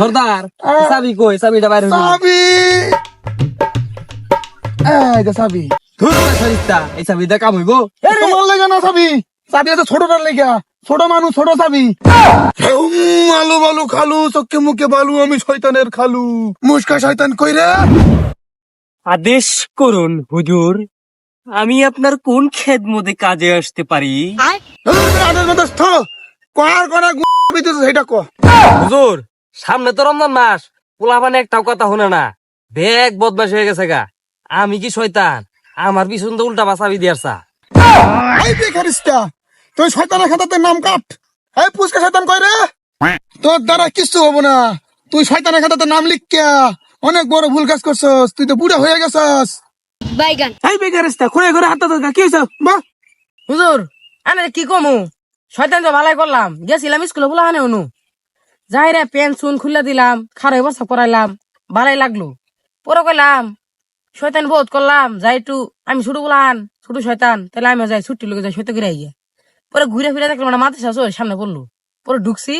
সর্দার। চাবি কই? চাবিটা বাইরে। চাবি! এই যে চাবি। ধুর এই চাবিটা কাম হইব। তোমার লেগে না চাবি? চাবি আছে ছোটটার লেগে। ছোট মানুষ ছোট চাবি। উম, আলু বালু খালু চোখে মুখে বালু আমি শয়তানের খালু। মুস্কা শয়তান কই রে? আদেশ করুন হুজুর। আমি আপনার কোন খেদমতে কাজে আসতে পারি? আদের মধ্যে স্থ কার করা সেটা ক। হুজুর সামনে তো রমজান মাস পোলা পোলাপানে একটাও কথা শুনে না। বেগ বদমাশ হয়ে গেছে গা। আমি কি শয়তান? আমার পিছন তো উল্টা বাসাবি দিয়ারছা এই বেকারিস্তা তুই শয়তানের খাতাতে নাম কাট। এই পুষ্কা শয়তান কই রে? তোর দ্বারা কিছু হব না। তুই শয়তানের খাতাতে নাম লিখ কে? অনেক বড় ভুল কাজ করছস তুই তো বুড়া হয়ে গেছস। বাইগান। এই বেকারিস্তা ঘুরে ঘুরে হাত ধর কি হয়েছে বাহ। হুজুর আনে কি কমু? শয়তান তো ভালাই করলাম গেছিলাম স্কুলে বলা হানে অনু। যাই রে পেন চুন খুলে দিলাম খারে বসা করাইলাম। ভালাই লাগল। পরে কইলাম শয়তান বহুত করলাম যাই একটু আমি ছোট বলান ছোট শয়তান তাহলে আমি যাই ছুটি লোকে যাই ঘুরে গিয়ে পরে ঘুরে ফিরে দেখলাম না মাথা শাস সামনে পড়ল। পরে ঢুকছি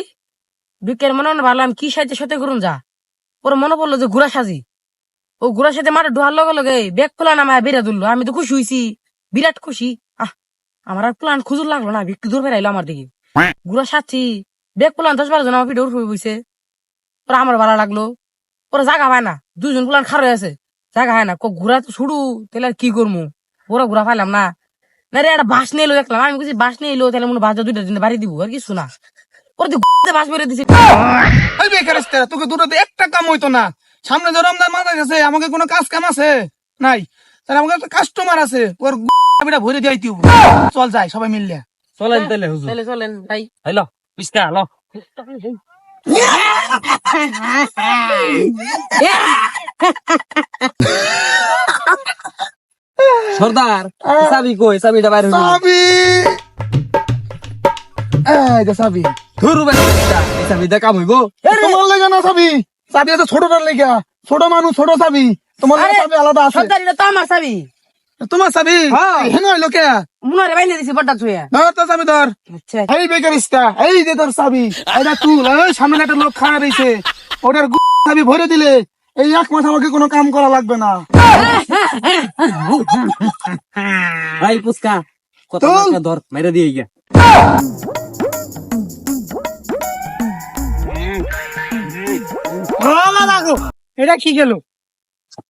ঢুকে মনে মনে ভাবলাম কি সাইতে সত্যি করুন যা। পরে মনে পড়ল যে ঘুরা সাজি। ও ঘুরার সাথে মাঠে ঢোয়ার লগে লগে ব্যাগ খোলা নামায় বেড়ে তুললো আমি তো খুশি হয়েছি বিরাট খুশি। আহ আমার আর প্লান খুঁজুর লাগল না একটু দূর বেড়াইলো আমার দিকে। ঘুরা সাথী ব্যাগ প্লান দশ বারো জন আমার পিঠে উঠে বইছে ওরা আমার ভালো লাগল। ওরা জাগা পায় না। দুজন প্লান খার আছে। জাগা হয় না। ক ঘুরা তো ছুড়ু তাহলে আর কি করব ওরা ঘুরা পাইলাম না। না রে একটা বাস নিয়ে এলো দেখলাম। আমি বাস নিয়ে এলো তাহলে মনে বাস দুইটা দিন বাড়ি দিব আর কিছু না। ওরা তো বাস বেড়ে দিছে। তোকে দুটোতে একটা কাম হইতো না। সামনে যে রমজান মাথা গেছে আমাকে কোনো কাজ কাম আছে? নাই। তাহলে আমাকে একটা কাস্টমার আছে। ওর ভরে দিয়ে চল যাই সবাই মিললে। চলেন তাহলে চলে চলেন ভাই। হইল লো সর্দার চাবি কই? চাবিটা বাইরে। চাবি। এই যে চাবি। ধুর বেটা, এই চাবিটা কাম হইব। তোমার লেগে না চাবি? চাবি আছে ছোটটার লেগে ছোট মানুষ ছোট চাবি। তোমার চাবি আলাদা আছে। সর্দার এটা তো আমার চাবি। তোমার চাবি হ্যাঁ। হেন হইল কে? মুনারে বাইনে দিছি বড়টা ছুঁয়ে ধর তো চাবি ধর। আচ্ছা এই বেকারিস্তা এই যে তোর চাবি এটা তুই সামনে একটা লোক খাড়া রয়েছে ওটার গু- চাবি ভরে দিলে এই এক মাস আমাকে কোনো কাম করা লাগবে না। ভাই পুসকা কত ধর মেরে দিয়ে গিয়া এটা কি গেল?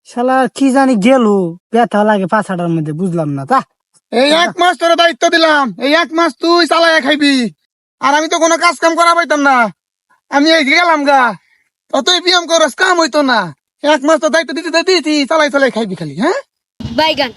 শালা কি জানি গেল? ব্যথা লাগে পাছাটার মধ্যে বুঝলাম না তা? এই এক মাস তোর দায়িত্ব দিলাম এই এক মাস তুই চালায় খাইবি। আর আমি তো কোনো কাজ কাম করা পাইতাম না। আমি এই গেলাম গা ততই ব্যায়াম করস কাম হইতো না। এক মাস তো দায়িত্ব দিতে দিতে চালাই চালাই খাইবি খালি হ্যাঁ? বাইগান।